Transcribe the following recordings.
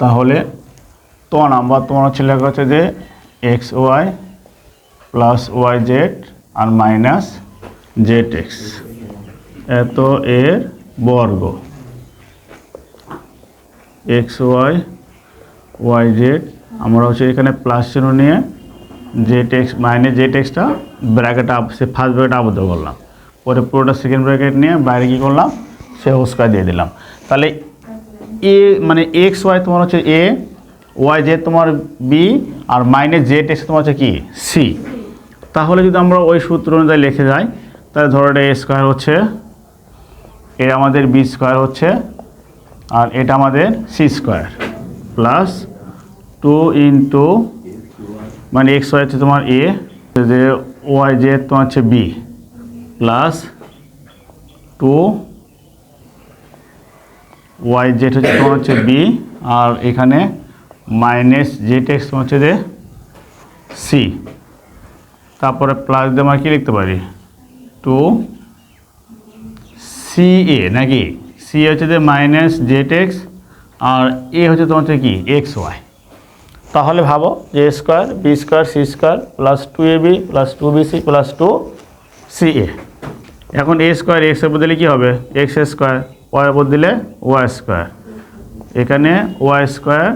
তাহলে তো নাম্বার তোমার হচ্ছে লেখা হচ্ছে যে x y plus y z আর মাইনাস জেড এক্স এত এর বর্গ। এক্স ওয়াই ওয়াই জেড আমরা হচ্ছে এখানে প্লাস চিহ্ন নিয়ে জেড এক্স মাইনাস জেড এক্সটা ব্র্যাকেট আপ সে ফার্স্ট ব্র্যাকেট আবদ্ধ করলাম পরে পুরোটা সেকেন্ড ব্র্যাকেট নিয়ে বাইরে কী করলাম? সে হোস্কার দিয়ে দিলাম। তাহলে এ মানে এক্স ওয়াই তোমার হচ্ছে এ ওয়াই জেড তোমার বি আর মাইনাস জেড এক্স তোমার হচ্ছে কি? সি তাহলে যদি আমরা ওই সূত্র অনুযায়ী লিখে যাই, তাহলে ধরো এটা এ স্কোয়ার হচ্ছে, এ আমাদের বি স্কোয়ার হচ্ছে, আর এটা আমাদের c square plus two into মানে এক্স ওয়াই হচ্ছে তোমার এ যে ওয়াই জেড তোমার হচ্ছে b plus two y z হচ্ছে তোমার হচ্ছে বি আর এখানে মাইনাস জেড এক্স তোমার হচ্ছে যে সি তারপরে প্লাস দিয়ে আমরা কী লিখতে পারি? টু সি এ নাকি? সি হচ্ছে যে মাইনাস জেড এক্স আর এ হচ্ছে তোমার হচ্ছে কি? এক্স ওয়াই তাহলে ভাবো যে square b square c square plus two a b plus two b c plus two c a এখন এ স্কোয়ার এক্সের বদলে কী হবে? এক্স স্কোয়ার ওয়াই বদলে ওয়াই স্কোয়ার। এখানে ওয়াই স্কোয়ার,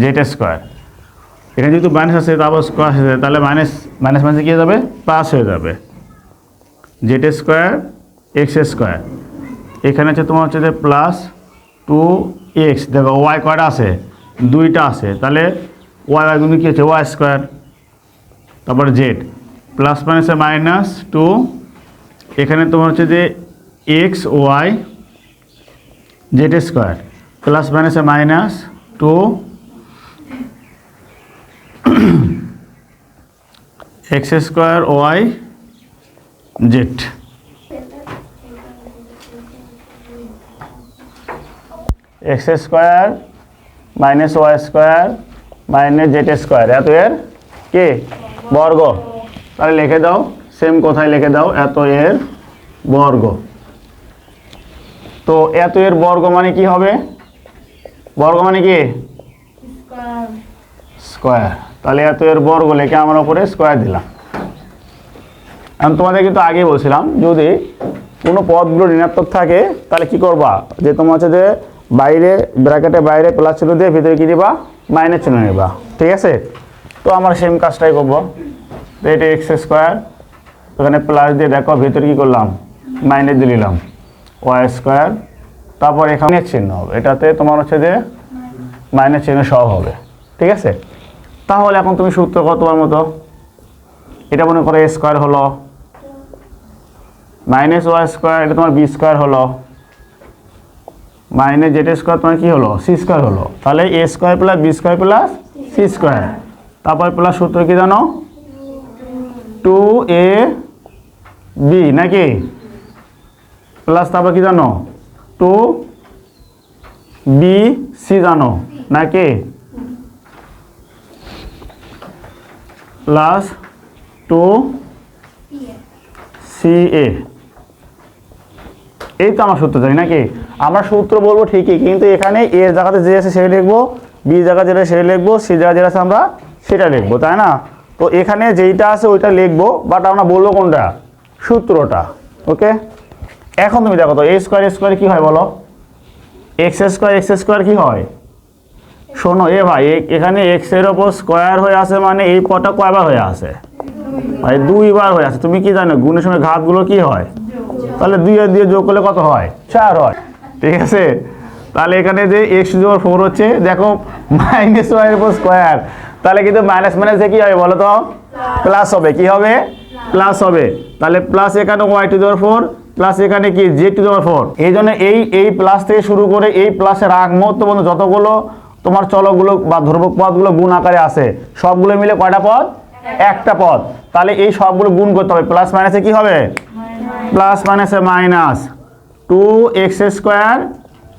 জেড স্কোয়ার। এখানে যেহেতু মাইনাস আছে তারপর স্কোয়ার আছে তাহলে মাইনাস মাইনাস মাইনাসে কী হয়ে যাবে? প্লাস হয়ে যাবে। Z square x square. এখানে হচ্ছে তোমার হচ্ছে যে প্লাস টু এক্স দেখো ওয়াই কয়টা আছে? দুইটা আছে। তাহলে ওয়াই ওয়াই কিন্তু কী হচ্ছে? Y square. তারপর জেড। প্লাস মাইনাসে মাইনাস টু এখানে তোমার হচ্ছে যে x y z square, plus মাইনাসে minus two x square y z. X square minus y square minus z square, এত এর কে? বর্গ। তাহলে লিখে দাও সেম কোথায় লিখে দাও, এত এর বর্গ। তো এত এর বর্গ মানে কি হবে? বর্গ মানে কি? স্কোয়ার। তাহলে এত এর বর্গ লেখে আমরা উপরে স্কোয়ার দিলাম। আমি তোমাদের কিন্তু আগেই বলছিলাম, যদি কোনো পদগুলো ঋণাত্মক থাকে, তাহলে কি করবা? যে তোমার হচ্ছে যে বাইরে ব্র্যাকেটে বাইরে প্লাস চিহ্ন দিয়ে ভিতরে কী দিবা? মাইনাস চিহ্ন নিবা। ঠিক আছে? তো আমরা সেম কাজটাই করব। তো এটা এক্স স্কোয়ার ওখানে প্লাস দিয়ে দেখো, ভিতরে কী করলাম? মাইনাস দিয়ে নিলাম স্কোয়ার তারপর এখানে চিহ্ন হবে। এটাতে তোমার হচ্ছে যে মাইনাস চিহ্ন সহ হবে। ঠিক আছে? তাহলে এখন তুমি সূত্র কত তোমার মতো। এটা মনে করো এ স্কোয়ার হলো মাইনাস ওয়াই স্কোয়ার এটা তোমার বি স্কোয়ার হলো। মাইনাস জেড স্কোয়ার তোমার কী হলো? সি স্কোয়ার হলো। তাহলে a square plus b square plus c square তারপর প্লাস সূত্র কি জানো? টু এ বি নাকি? প্লাস তারপর কি জানো? টু বি সি জানো নাকি প্লাস টু সি এ। এই তো আমার সূত্র জানি নাকি আমরা সূত্র বলব ঠিকই, কিন্তু এখানে এ জায়গাতে যে আছে সেটা লিখব, বি জায়গা যেটা সেটা লিখব, সি জায়গা যেটা আছে আমরা সেটা লিখব, তাই না? তো এখানে যেইটা আছে ওইটা লিখব বাট আমরা বলব কোনটা? সূত্রটা ওকে এখন তুমি দেখো তো এ স্কোয়ার স্কোয়ার কী হয় বলো? এক্স স্কোয়ার এক্স স্কোয়ার কী হয়? শোনো এ ভাই এখানে এক্সের ওপর স্কোয়ার হয়ে আছে মানে এই পটা কয়বার হয়ে আছে ভাই দুইবার হয়ে আছে তুমি কি জানো গুণের সময় ঘাতগুলো কি হয়? তাহলে দুই আর দিয়ে যোগ করলে কত হয়? চার হয়। ঠিক আছে? তাহলে এখানে যে এক্স জোর ফোর হচ্ছে দেখো মাইনাস ওয়াই উপর স্কোয়ার তাহলে কিন্তু মাইনাস মাইনাসে কি হবে বলো তো? প্লাস হবে। কি হবে? প্লাস হবে। তাহলে প্লাস এখানে ওয়াই টু দেওয়ার ফোর প্লাস এখানে কি? জে টু দেওয়ার ফোর এই জন্য এই এই প্লাস থেকে শুরু করে এই প্লাসের আগ মুহূর্ত পর্যন্ত যতগুলো তোমার চলকগুলো বা ধ্রুবক পদগুলো গুণ আকারে আছে, সবগুলো মিলে কয়টা পদ? একটা পদ। তাহলে এই সবগুলো গুণ করতে হবে। প্লাস মাইনাসে কি হবে? প্লাস মাইনাসে minus two x square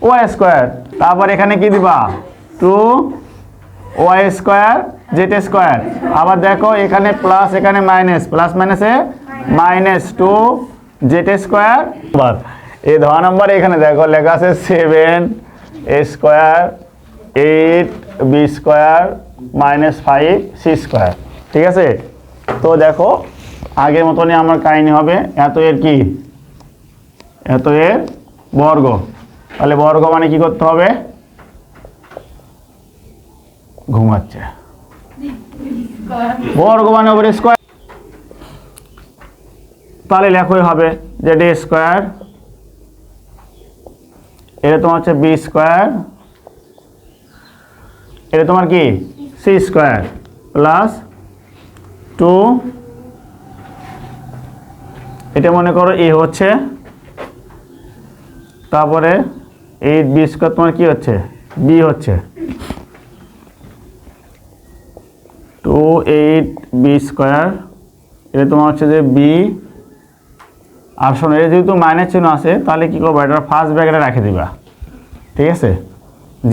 y square তারপর এখানে কি দিবা? Two y square z square আবার দেখো এখানে প্লাস এখানে মাইনাস প্লাস মাইনাসে মাইনাস টু জেড স্কোয়ার এই ধোয়া নাম্বার এখানে দেখো, লেখা আছে seven a square, eight b square, minus five c square. ঠিক আছে? তো দেখো, আগের মতনই আমার কাহিনী হবে। এত এর কি? এত এর বর্গ। তাহলে বর্গ মানে কি করতে হবে? ঘুমাচ্ছে। বর্গ মানে ওপরে স্কোয়ার। তাহলে লেখোই হবে যে ডি স্কোয়ার, এটা তোমার হচ্ছে বি স্কোয়ার, এটা তোমার কি? সি স্কোয়ার প্লাস টু, এটা মনে করো এ হচ্ছে, তারপরে এই বি স্কোয়ার তোমার কি হচ্ছে? বি হচ্ছে। টু এইট বি স্কোয়ার, এটা তোমার হচ্ছে যে বি আর শোনো এটা যেহেতু মাইনাস চিহ্ন আছে, তাহলে কী করবা? এটা ফার্স্ট ব্র্যাকেটে রেখে দিবা। ঠিক আছে?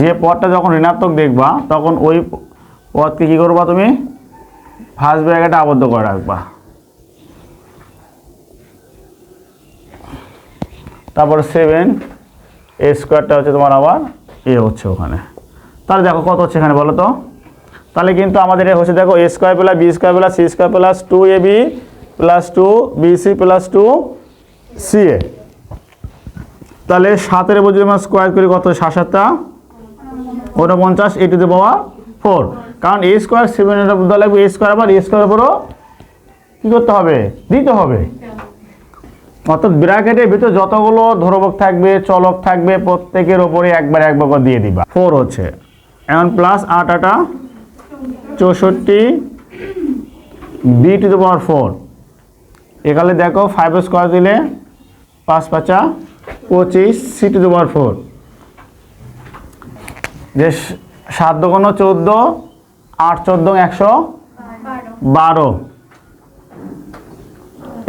যে পদটা যখন ঋণাত্মক দেখবা, তখন ওই পদকে কী করবা তুমি? ফার্স্ট ব্র্যাকেটে আবদ্ধ করে রাখবা। তারপরে সেভেন এ স্কোয়ারটা হচ্ছে তোমার আবার এ হচ্ছে ওখানে। তাহলে দেখো কত হচ্ছে এখানে বলো তো? তাহলে কিন্তু আমাদের হচ্ছে, দেখো a square plus b square plus c square plus two a b plus two b c plus two c a. তাহলে সাতের উপর আমরা স্কোয়ার করি কত? সাত সাতটা ঊনপঞ্চাশ এ টু দি পাওয়ার ফোর কারণ এ স্কোয়ার সেভেনের লাগবে এ স্কোয়ার আবার এ স্কোয়ার উপরও কী করতে হবে? দিতে হবে। অর্থাৎ ব্র্যাকেটের ভিতর যতগুলো ধ্রুবক থাকবে, চলক থাকবে, প্রত্যেকের ওপরে একবার একবার করে দিয়ে দিবা। ফোর হচ্ছে। এখন প্লাস আট আটা, চৌষট্টি b to the power four এখানে দেখো ফাইভ স্কোয়ার দিলে পাঁচ পাঁচা পঁচিশ সি টু পাওয়ার ফোর যে সাত দোকানো চোদ্দ, আট চোদ্দ, একশো বারো।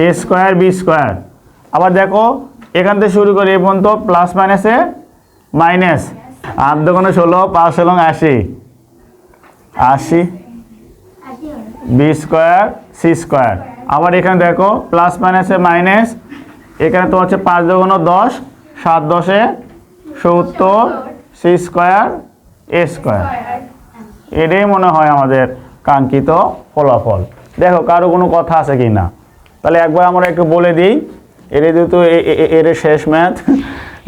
এ স্কোয়ার বি স্কোয়ার আবার দেখো, এখান থেকে শুরু করি এ পর্যন্ত প্লাস মাইনাসে মাইনাস আট দোকানে ষোলো, পাঁচ ষোলো আশি। আশি। বি স্কোয়ার সি স্কোয়ার আবার এখানে দেখো প্লাস মাইনাসে মাইনাস এখানে তো হচ্ছে পাঁচ দোকানো দশ, সাত দশে সত্তর সি স্কোয়ার এ স্কোয়ার এটাই মনে হয় আমাদের কাঙ্ক্ষিত ফলাফল। দেখো, কারও কোনো কথা আছে কি না? তাহলে একবার আমরা একটু বলে দিই এর যেহেতু এর শেষ ম্যাথ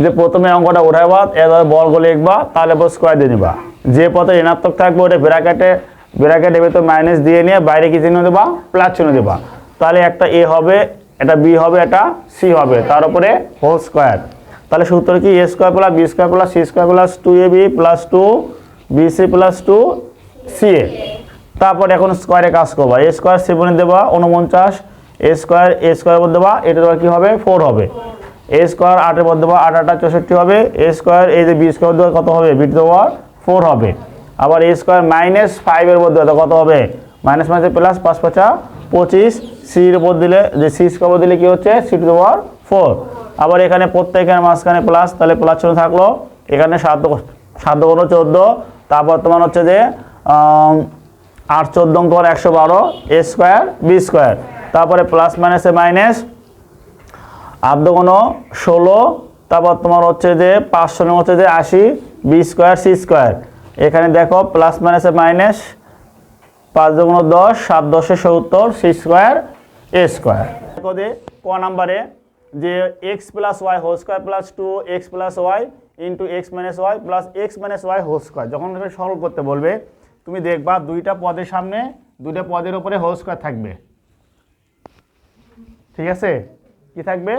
যে প্রথমে অঙ্কটা উঠাইবা এবার বর্গ লিখবা, তাহলে বস স্কোয়ার দিয়ে নিবা। যে পথে ঋণাত্মক থাকবে, ওটা ব্র্যাকেটে ব্র্যাকেটে ভেতর মাইনাস দিয়ে নিয়ে বাইরে কি চিহ্ন দেবা? প্লাস চিহ্ন দেবা। তাহলে একটা এ হবে এটা বি হবে এটা সি হবে, তার উপরে হোল স্কোয়ার তাহলে সূত্র কি? A square plus b square plus c square plus two a b plus two b c plus two c a তারপর এখন স্কোয়ারে কাজ করবা। এ স্কোয়ার সেভেনে দেবা উনপঞ্চাশ এ স্কোয়ার এ স্কোয়ার মধ্যে দেবা, এটা দেওয়া কী হবে? ফোর হবে। এ স্কোয়ার আটের মধ্যে দেবা, আট আটা চৌষট্টি হবে। এ স্কোয়ার এই যে বি স্কোয়ার দেওয়া কত হবে? বি দেওয়া ফোর হবে। আবার এ স্কোয়ার মাইনাস ফাইভের মধ্যে দেওয়া কত হবে? মাইনাস মাইনাস প্লাস পাঁচ পাঁচা পঁচিশ সির উপর দিলে, যে সি স্কোয়ার দিলে কি হচ্ছে? সি টু দেওয়ার ফোর আবার এখানে প্রত্যেকের মাঝখানে প্লাস তাহলে প্লাস চিহ্ন থাকল। এখানে সাত সাত কোনো চোদ্দ, তারপর তোমার হচ্ছে যে আট, চোদ্দ অঙ্ক একশো বারো এ স্কোয়ার বি স্কোয়ার তারপরে প্লাস মাইনাসে মাইনাস আদ্য কোনো ষোলো, তারপর তোমার হচ্ছে যে, পাঁচশো হচ্ছে যে আশি বি স্কোয়ার সি স্কোয়ার এখানে দেখো প্লাস মাইনাসে মাইনাস পাঁচ দুগুণ দশ, সাত দশে সত্তর সি স্কোয়ার এ স্কোয়ার পদে ক নাম্বারে যে x plus y whole square plus two x plus y into x minus y plus x minus y whole square যখন এটা সরল করতে বলবে, তুমি দেখবা দুইটা পদের সামনে দুইটা পদের উপরে হোল স্কোয়ার থাকবে। ঠিক আছে? কি থাকবে?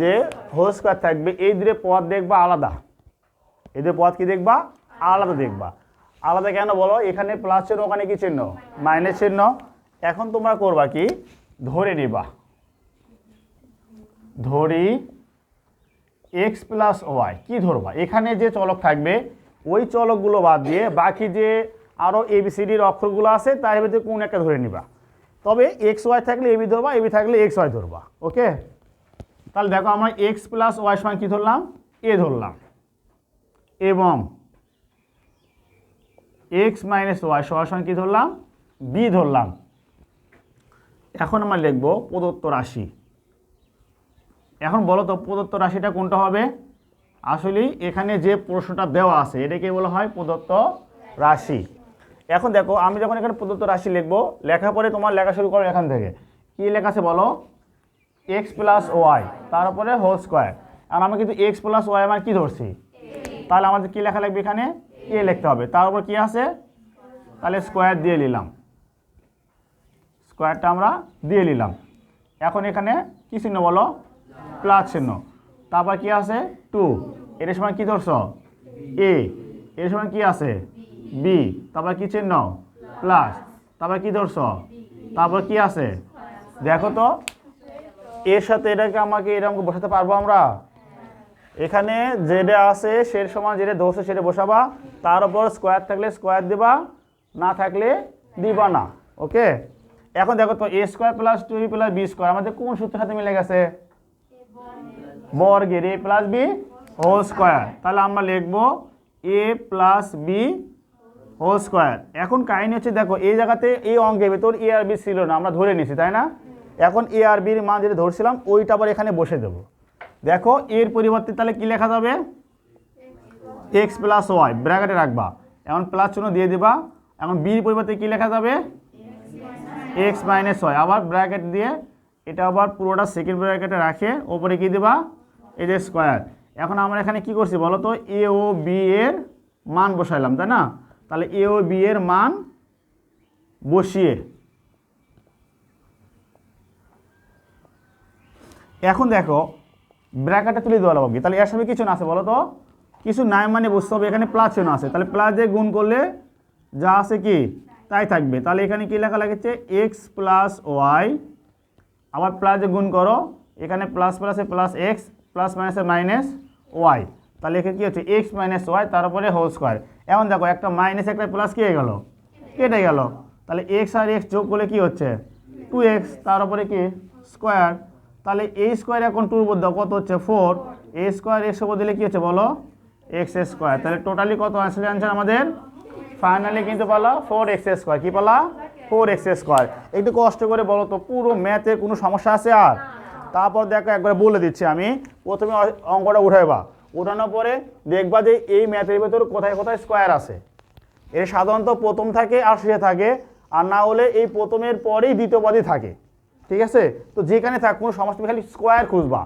যে হোল স্কোয়ার থাকবে। এই দুটো পদ দেখবা আলাদা। এই দুটো পদ কি দেখবা? আলাদা দেখবা। আলাদা কেন বলো? এখানে প্লাস চিহ্ন, ওখানে কি চিহ্ন? মাইনাস চিহ্ন। এখন তোমরা করবা কি? ধরে নিবা। ধরি এক্স প্লাস ওয়াই কী ধরবা? এখানে যে চলক থাকবে, ওই চলকগুলো বাদ দিয়ে বাকি যে আরও এবিসিডির অক্ষরগুলো আছে, তার ভিতরে কোন একটা ধরে নিবা। তবে এক্স ওয়াই থাকলে এবি ধরবা এবি থাকলে এক্স ওয়াই ধরবা, ওকে? তাহলে দেখো আমরা এক্স প্লাস ওয়াই সমান কী ধরলাম? এ ধরলাম। এবং এক্স মাইনাস ওয়াই সমান কী ধরলাম? বি ধরলাম। এখন আমরা লিখব প্রদত্ত রাশি। এখন বলো তো, প্রদত্ত রাশিটা কোনটা হবে? আসলে এখানে যে প্রশ্নটা দেওয়া আছে, এটাকে বলা হয় প্রদত্ত রাশি। এখন দেখো, আমি যখন এখানে প্রদত্ত রাশি লিখব লেখা পরে তোমার লেখা শুরু করো এখান থেকে। কি লেখা আছে বলো? এক্স প্লাস ওয়াই তারপরে হোল স্কোয়ার আর আমি কিন্তু এক্স প্লাস ওয়াই আমার কী ধরছি? তাহলে আমাদের কী লেখা লাগবে এখানে? এ লিখতে হবে। তার উপর কী আছে? তাহলে স্কোয়ার দিয়ে নিলাম। স্কোয়ারটা আমরা দিয়ে নিলাম। এখন এখানে কী চিহ্ন বলো? প্লাস চিহ্ন। তারপর কি আছে? টু। এর সময় কী ধরছ? এ। এর সময় কি আছে? বি। তারপর কি চিহ্ন? প্লাস। তারপর কি ধরছ? তারপর কি আছে? দেখো তো। এর সাথে এটাকে আমাকে এরকম বসাতে পারব আমরা? এখানে যেটা আছে সে সমান যেটা ধরছে, সেটা বসাবা। তার উপর স্কোয়ার থাকলে স্কোয়ার দিবা, না থাকলে দিবা না। ওকে? এখন দেখো তো a square plus two b plus b square আমাদের কোন সূত্রের সাথে মিলে গেছে? বর্গের a plus b whole square তাহলে আমরা লিখব a plus b whole square এখন কাহিনী হচ্ছে দেখো, এই জায়গাতে এই অঙ্কের ভেতর এ আর বি ছিল না, আমরা ধরে নিছি তাই না? এখন এ আর বির মান যেটা ধরছিলাম, ওইটা আবার এখানে বসে দেবো। দেখো, এর পরিবর্তে তাহলে কি লেখা যাবে? এক্স প্লাস ওয়াই ব্র্যাকেটে রাখবা। এখন প্লাস চিহ্ন দিয়ে দিবা। এখন বির পরিবর্তে কি লেখা যাবে? এক্স মাইনাস ওয়াই আবার ব্র্যাকেট দিয়ে এটা আবার পুরোটা সেকেন্ড ব্র্যাকেটে রাখে। ওপরে কি দেবা? এই যে স্কোয়ার এখন আমরা এখানে কি করছি বলো তো? এ ও বি এর মান বসাইলাম, তাই না? তাহলে এ ও বি এর মান বসিয়ে এখন দেখো ব্র্যাকেটে তুলে দেওয়া লাগবে তাহলে এর সাথে কিছু না আছে বলো তো? কিছু নাই মানে বুঝতে হবে, এখানে প্লাস চিহ্ন আছে। তাহলে প্লাস দিয়ে গুণ করলে যা আছে কি? তাই থাকবে। তাহলে এখানে কি লেখা লাগেছে এক্স প্লাস ওয়াই আবার প্লাস গুণ করো। এখানে প্লাস প্লাসে প্লাস এক্স প্লাস মাইনাসে মাইনাস ওয়াই তাহলে এখানে কী হচ্ছে? এক্স মাইনাস ওয়াই তারপরে হোল স্কোয়ার এখন দেখো, একটা মাইনাস একটা প্লাস কি হয়ে গেল? কেটে গেল। তাহলে এক্স আর এক্স যোগ করলে কি হচ্ছে? টু এক্স তার উপরে কি? স্কোয়ার তাহলে এই স্কোয়ার এখন টুর মধ্যে কত হচ্ছে? ফোর এ স্কোয়ার এক্স উপর দিলে কী হচ্ছে বলো? এক্স স্কোয়ার তাহলে টোটালি কত? আসলে আনসার আমাদের ফাইনালি কিন্তু পালা ফোর এক্স স্কোয়ার কী পালা? ফোর এক্স স্কোয়ার একটু কষ্ট করে বলো তো পুরো ম্যাথে কোনো সমস্যা আছে আর? তারপর দেখো একবার বলে দিচ্ছি আমি। প্রথমে অঙ্কটা উঠাইবা। উঠানোর পরে দেখবা যে এই ম্যাথের ভেতর কোথায় কোথায় স্কোয়ার আছে। এর সাধারণত প্রথম থাকে আর শেষে থাকে। আর না হলে এই প্রথমের পরেই দ্বিতীয় পদই থাকে। ঠিক আছে? তো যেখানে থাক কোনো সমস্যা খালি স্কোয়ার খুঁজবা।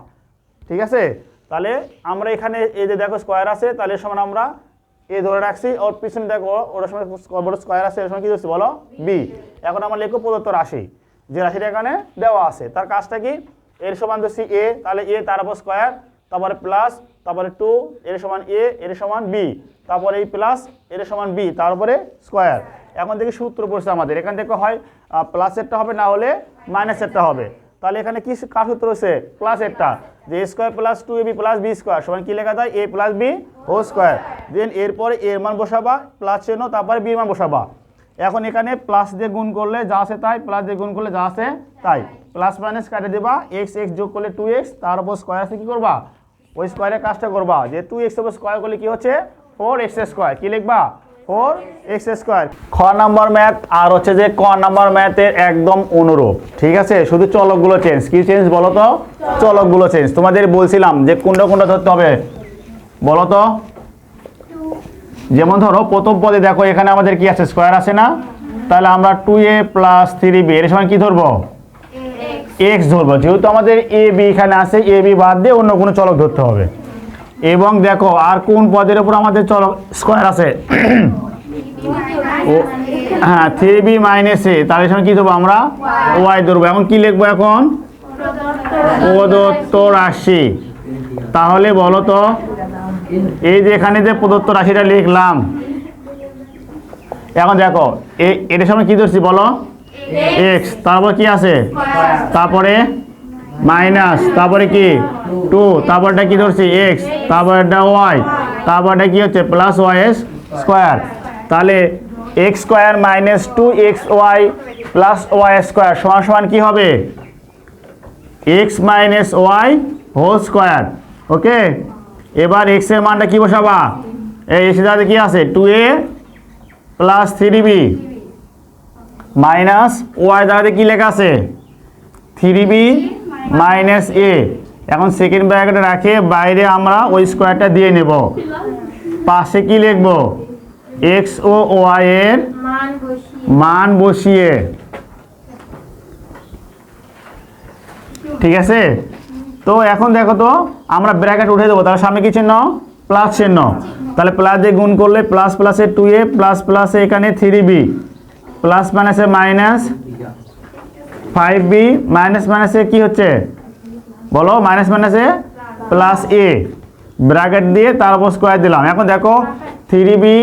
ঠিক আছে? তাহলে আমরা এখানে এই যে দেখো স্কোয়ার আছে তাহলে সমান আমরা এ ধরে রাখছি, ওর পিছনে দেখো, ওর সময় বড় স্কোয়ার আছে, এর সময় কী ধরছি বলো? বি এখন আমার লিখব প্রদত্ত রাশি। যে রাশিটা এখানে দেওয়া আছে, তার কাজটা কি? এর সমান ধরছি এ তাহলে এ তার উপর স্কোয়ার তারপরে প্লাস তারপরে টু এর সমান এ এর সমান বি তারপরে এই প্লাস এর সমান বি তারপরে স্কোয়ার এখন থেকে সূত্র পড়ছে আমাদের। এখান থেকে হয় প্লাসেরটা হবে, না হলে মাইনাসেরটা হবে। তাহলে এখানে কি কার সূত্র প্লাস একটা। যে a square plus two a b plus b square সমান কী লেখা যায়? A plus b whole square then এরপরে এর মান বসাবা প্লাস চিহ্ন, তারপরে বির মান বসাবা। এখন এখানে প্লাস দিয়ে গুণ করলে যা আছে তাই প্লাস দিয়ে গুণ করলে যা আছে তাই। প্লাস মাইনাস কাটে দেবা এক্স এক্স যোগ করলে টু এক্স তার উপর স্কোয়ার আছে কি করবা? ওই স্কোয়ারের কাজটা করবা। যে টু এক্স উপর স্কোয়ার করলে কী হচ্ছে? ফোর এক্স স্কোয়ার কি লিখবা? ফোর এক্স স্কোয়ার খ নাম্বার ম্যাথ আর হচ্ছে যে ক নাম্বার ম্যাথের একদম অনুরূপ। ঠিক আছে? শুধু চলকগুলো চেঞ্জ কি চেঞ্জ বলো তো? চলকগুলো চেঞ্জ তোমাদের বলছিলাম যে কোনটা কোনটা ধরতে হবে? বলো তো? যেমন ধরো প্রথম পদে দেখো এখানে আমাদের কি আছে? স্কোয়ার আছে না? তাহলে আমরা two a plus three b এর সময় কি ধরবো? এক্স ধরবো। যেহেতু আমাদের এ বি এখানে আছে এ বি বাদ দিয়ে অন্য কোনো চলক ধরতে হবে। এবং দেখো আর কোন পদের উপর আমাদের চলক স্কোয়ার আছে? ও হ্যাঁ থ্রি বি মাইনাস এ তার সময় কী ধরবো আমরা? ওয়াই ধরবো। এখন কী লিখব এখন? প্রদত্ত রাশি। তাহলে বলো তো এই যে এখানে যে প্রদত্ত রাশিটা লিখলাম এখন দেখো এ- এটার সময় কী ধরছি বলো? এক্স তারপর কি আছে? তারপরে মাইনাস, তারপরে কি? টু, তারপরটা কি ধরছি? এক্স তারপরটা ওয়াই তারপরটা কি হচ্ছে? প্লাস ওয়াই এস স্কোয়ার তাহলে x square minus two x y plus y square সমান সমান কি হবে? X minus y whole square okay এবার এক্সের মানটা কি বসাবা? এই এসে যাতে কি আছে? Two a plus three b minus y দাঁড়াতে কি লেখা আছে? Three b minus a. এখন সেকেন্ড ব্র্যাকেটে রাখে বাইরে আমরা ওই স্কোয়ারটা দিয়ে নেব। পাশে কি লিখব? এক্স ও ওয়াই এর মান বসিয়ে। ঠিক আছে? তো এখন দেখো তো আমরা ব্র্যাকেট উঠে দেবো। তাহলে সামনে কি চিহ্ন? প্লাস চিহ্ন। তাহলে প্লাস দিয়ে গুণ করলে প্লাস প্লাসে টু এ প্লাস প্লাসে এখানে থ্রি বি প্লাস মাইনাসে মাইনাস ফাইভ বি মাইনাস মাইনাসে কি হচ্ছে? বলো মাইনাস মাইনাসে প্লাস এ ব্র্যাকেট দিয়ে তার উপর স্কোয়ার দিলাম। এখন দেখো three b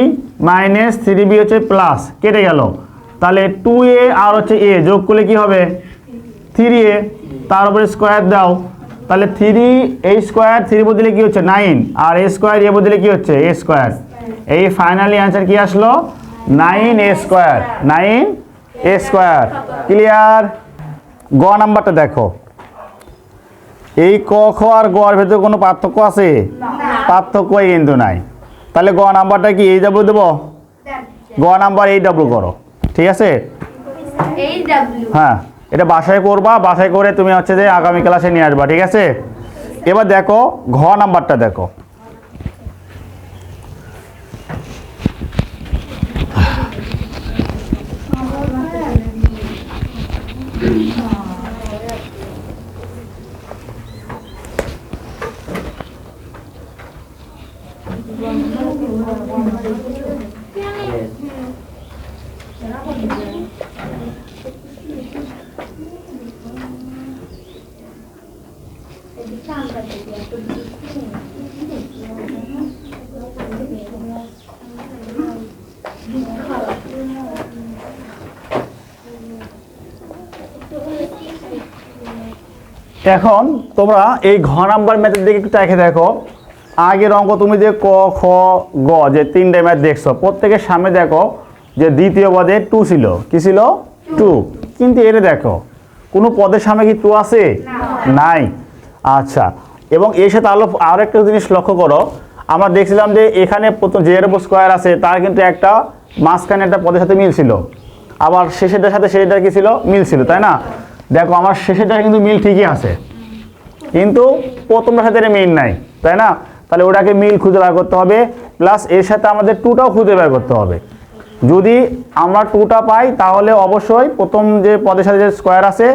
minus three b হচ্ছে প্লাস কেটে গেল। তাহলে টু এ আর হচ্ছে এ যোগ করলে কি হবে? থ্রি এ তার উপরে স্কোয়ার দাও। তাহলে থ্রি এই স্কোয়ার থ্রি বদলে কি হচ্ছে? নাইন আর এ স্কোয়ার এ বদলে কি হচ্ছে? এ স্কোয়ার এই ফাইনালি অ্যান্সার কি আসলো? Nine a square nine a square clear গ নাম্বারটা দেখো। এই ক খ আর গর ভেতরে কোনো পার্থক্য আছে? পার্থক্যই কিন্তু নাই। তাহলে গ নাম্বারটা কি এই ডাব্লিউ দেবো? গ নাম্বার এই ডাব্লিউ করো। ঠিক আছে? হ্যাঁ এটা বাসায় করবা বাসায় করে তুমি হচ্ছে যে আগামী ক্লাসে নিয়ে আসবা ঠিক আছে? এবার দেখো ঘ নাম্বারটা দেখো। এখন তোমরা এই ঘ নাম্বার ম্যাথের দিকে একটু দেখো। আগের অঙ্ক তুমি যে ক খ গ যে তিনটে ম্যাথ দেখছ প্রত্যেকের সামনে দেখো যে দ্বিতীয় পদে টু ছিল। কি ছিল? টু কিন্তু এটা দেখো কোনো পদের সামনে কি টু আছে? নাই। আচ্ছা এবং এর সাথে আরও আরও একটা জিনিস লক্ষ্য করো আমরা দেখছিলাম যে এখানে প্রথম যে এর স্কোয়ার আছে তার কিন্তু একটা মাঝখানে একটা পদের সাথে মিল ছিল। আবার শেষেরটার সাথে শেষেরটা কি ছিল? মিল ছিল তাই না? দেখো আমার শেষেরটা কিন্তু মিল ঠিকই আছে। কিন্তু প্রথমটার সাথে এটা মিল নাই তাই না? তাহলে ওটাকে মিল খুঁজে বার করতে হবে প্লাস এর সাথে আমাদের টুটাও খুঁজে বের করতে হবে। যদি আমরা টুটা পাই, তাহলে অবশ্যই প্রথম যে পদের সাথে যে স্কোয়ার আছে,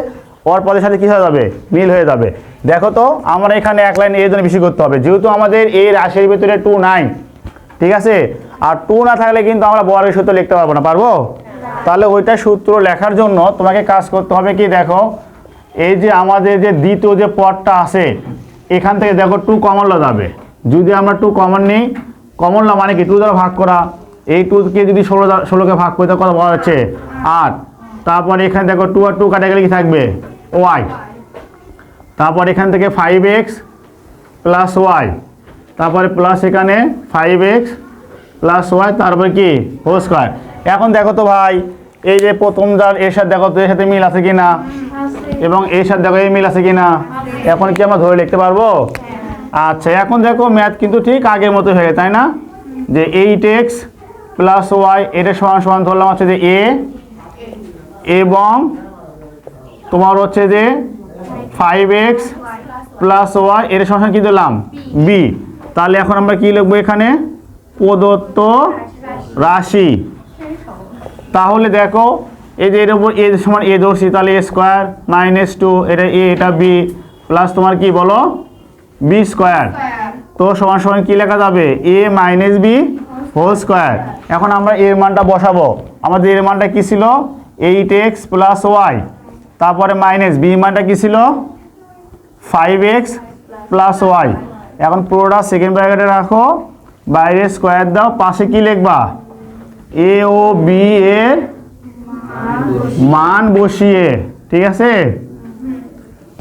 ওর পদের সাথে কী হয়ে যাবে? মিল হয়ে যাবে। দেখো তো, আমরা এখানে এক লাইন এর জন্য বেশি করতে হবে। যেহেতু আমাদের এই রাশির ভিতরে টু নাই, ঠিক আছে? আর টু না থাকলে কিন্তু আমরা বরের সূত্র লিখতে পারব না, পারব? তাহলে ওইটা সূত্র লেখার জন্য তোমাকে কাজ করতে হবে কি, দেখো, এই যে আমাদের যে দ্বিতীয় যে পদটা আছে, এখান থেকে দেখো টু কমন যাবে। যদি আমরা টু কমন নিই কমন না মানে কি? টু দ্বারা ভাগ করা। এই টুকে যদি ষোলো ষোলোকে ভাগ করতে কথা বলা হচ্ছে? আট। তারপর এখানে দেখো টু আর টু কাটা গেলে কি থাকবে? ওয়াই তারপর এখান থেকে ফাইভ এক্স প্লাস ওয়াই তারপরে প্লাস এখানে ফাইভ এক্স প্লাস ওয়াই তারপরে কি? হোল স্কোয়ার এখন দেখো তো ভাই এই যে প্রথম যার এর সাথে দেখো তো এর সাথে মিল আছে কি না এবং এর সাথে দেখো এই মিল আছে কি না এখন কি আমরা ধরে লিখতে পারব? আচ্ছা এখন দেখো ম্যাথ কিন্তু ঠিক আগের মতো হয়ে তাই না? যে এইট এক্স প্লাস ওয়াই এটা সমান সমান ধরলাম হচ্ছে যে এ এবং তোমার হচ্ছে যে ফাইভ এক্স প্লাস ওয়াই এর সমান কি দিলাম বি তাহলে এখন আমরা কি লিখব এখানে? প্রদত্ত রাশি। তাহলে দেখো, এই যে এর উপর এ সমান এ ধরছি, তাহলে এ স্কোয়ার মাইনাস টু এটা এ এটা বি প্লাস তোমার কি বলো? বি স্কোয়ার তো সমান সমান কী লেখা যাবে? A minus b whole square এখন আমরা এর মানটা বসাবো। আমাদের এর মানটা কী ছিল? এইট এক্স প্লাস ওয়াই তারপরে মাইনাস বি মানটা কী ছিল? ফাইভ এক্স প্লাস ওয়াই এখন পুরোটা সেকেন্ড ব্র্যাকেটে রাখো। বাইরে স্কোয়ার দাও। পাশে কি লিখবা? এ ও বি এর মান বসিয়ে। ঠিক আছে?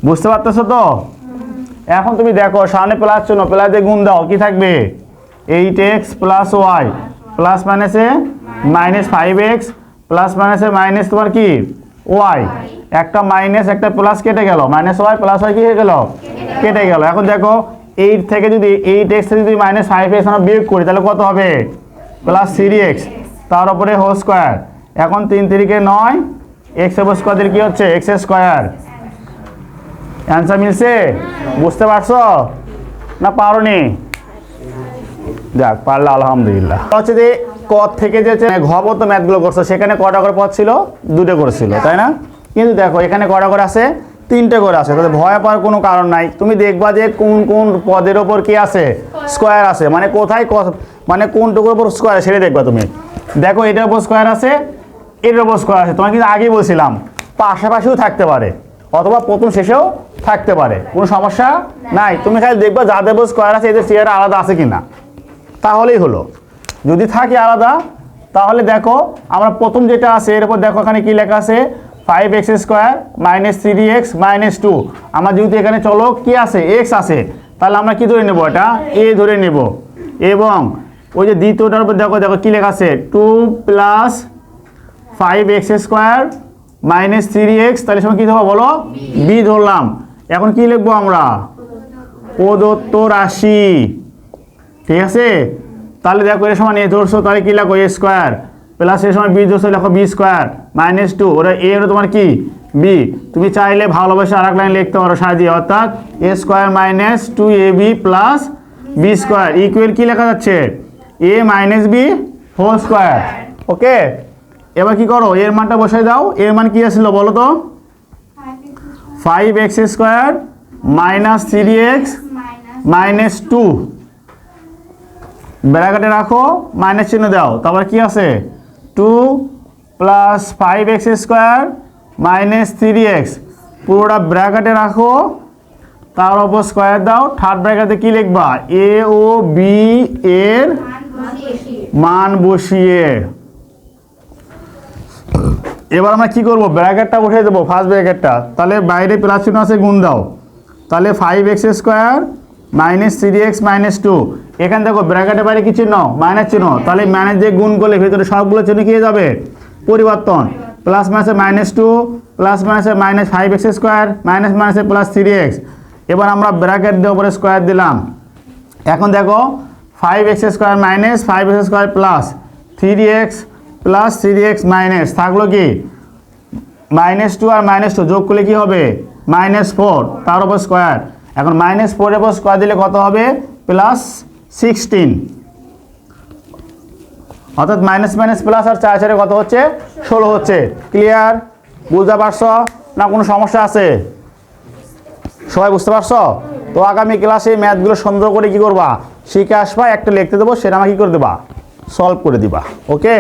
বুঝতে পারতেছো তো? এখন তুমি দেখো, সামনে প্লাস চলো প্লাস দিয়ে গুণ দাও, কি থাকবে? Eight x plus y plus মাইনাসে মাইনাস ফাইভ এক্স প্লাস মাইনাসে মাইনাস তোমার কি? ওয়াই একটা মাইনাস একটা প্লাস কেটে গেল। মাইনাস ওয়াই প্লাস ওয়াই কি হয়ে গেল? কেটে গেল। এখন দেখো এইট থেকে যদি এইট এক্স যদি মাইনাস ফাইভ এক্স আমরা বিয়োগ করি, তাহলে কত হবে? প্লাস থ্রি এক্স তার উপরে হোল স্কোয়ার এখন তিন তিরিকে নয় এক্সের স্কোয়ার কি হচ্ছে? এক্স স্কোয়ার অ্যান্সার মিলছে? বুঝতে পারছ? না পারোনি? যাক পারলে আলহামদুলিল্লাহ। হচ্ছে যে ক থেকে যে ঘবত ম্যাথগুলো করছ সেখানে কটা করে পদ ছিল? দুটো করেছিল তাই না? কিন্তু দেখো এখানে কটা করে আছে? তিনটে করে আছে। তাহলে ভয় পাওয়ার কোনো কারণ নাই। তুমি দেখবা যে কোন কোন পদের ওপর কি আছে? স্কোয়ার আছে। মানে কোথায় ক- মানে কোনটুকুর ওপর স্কোয়ার সেটা দেখবা তুমি। দেখো এটার ওপর স্কোয়ার আছে এটার ওপর স্কোয়ার আছে। তোমার কিন্তু আগেই বলছিলাম পাশাপাশিও থাকতে পারে। অথবা প্রথম শেষেও থাকতে পারে। কোনো সমস্যা নাই। তুমি খালি দেখবা যাদের উপর স্কোয়ার আছে, এদের চেয়ার আলাদা আছে কি না তাহলেই হলো। যদি থাকে আলাদা, তাহলে দেখো, আমরা প্রথম যেটা আছে, এর উপর দেখো এখানে কী লেখা আছে five x square minus three x minus two আমার যেহেতু এখানে চলো, কি আছে? এক্স আছে। তাহলে আমরা কি ধরে নেব এটা? এ ধরে নেব। এবং ওই যে দ্বিতীয়টার উপর দেখো দেখো কী লেখা আছে? Two plus five x square minus three x তাহলে সময় কী দেবো বলো? বি। ধরলাম। এখন কি লিখব আমরা? প্রদত্ত রাশি। ঠিক আছে? তাহলে দেখো এর সময় এ ধরছো তাহলে কি লেখো? এ স্কোয়ার। প্লাস এর সময় বি ধরছো লেখো বি স্কোয়ার। Minus two. ওরা এ হলো তোমার কি? বি। তুমি চাইলে ভালোবাসে আর এক লাইন লিখতে পারো সাজিয়ে অর্থাৎ a square minus two a b plus b square. Equal কী লেখা যাচ্ছে? A minus b whole square. Okay? এবার কি করো? এর মানটা বসাই দাও। এর মান কি আসছিল বলো তো? Five x square minus three x minus two ব্র্যাকেটে রাখো মাইনাস চিহ্ন দাও। তারপর কি আছে? Two plus five x square minus three x পুরোটা ব্র্যাকেটে রাখো। তার ওপর স্কোয়ার দাও। থার্ড ব্র্যাকেটে কি লিখবা? এ ও বি এর মান বসিয়ে। এবার আমরা কি করব? ব্র্যাকেটটা বসিয়ে দেবো ফার্স্ট ব্র্যাকেটটা। তাহলে বাইরে প্লাস চিহ্ন আছে, গুণ দাও। তাহলে five x square minus three x minus two এখানে দেখো, ব্র্যাকেটের বাইরে কি চিহ্ন? মাইনাস চিহ্ন। তাহলে মাইনাস দিয়ে গুণ করলে ভেতরে সবগুলো চিহ্ন কি যাবে? পরিবর্তন। প্লাস মাইনাসে মাইনাস টু প্লাস মাইনাসে minus five x square minus মাইনাসে প্লাস থ্রি এক্স এবার আমরা ব্র্যাকেট দিয়ে উপরে স্কোয়ার দিলাম। এখন দেখো five x square minus five x square plus three x plus three x minus, থাকল কি? মাইনাস টু আর মাইনাস টু, যোগ করলে কি হবে? মাইনাস ফোর, তার উপর স্কোয়ার। এখন মাইনাস ফোরের উপর স্কোয়ার দিলে কত হবে? Plus sixteen. অর্থাৎ মাইনাস মাইনাস প্লাস আর চার চারে কত হচ্ছে? ষোলো হচ্ছে। ক্লিয়ার বুঝতে পারছ? না কোনো সমস্যা আছে? সবাই বুঝতে পারছ? তো আগামী ক্লাসে ম্যাথগুলো সুন্দর করে কি করবা? শিখে আসবা, একটা লিখতে দেবো, সেটা আমাকে কি করে দেবা? সলভ করে দিবা। ওকে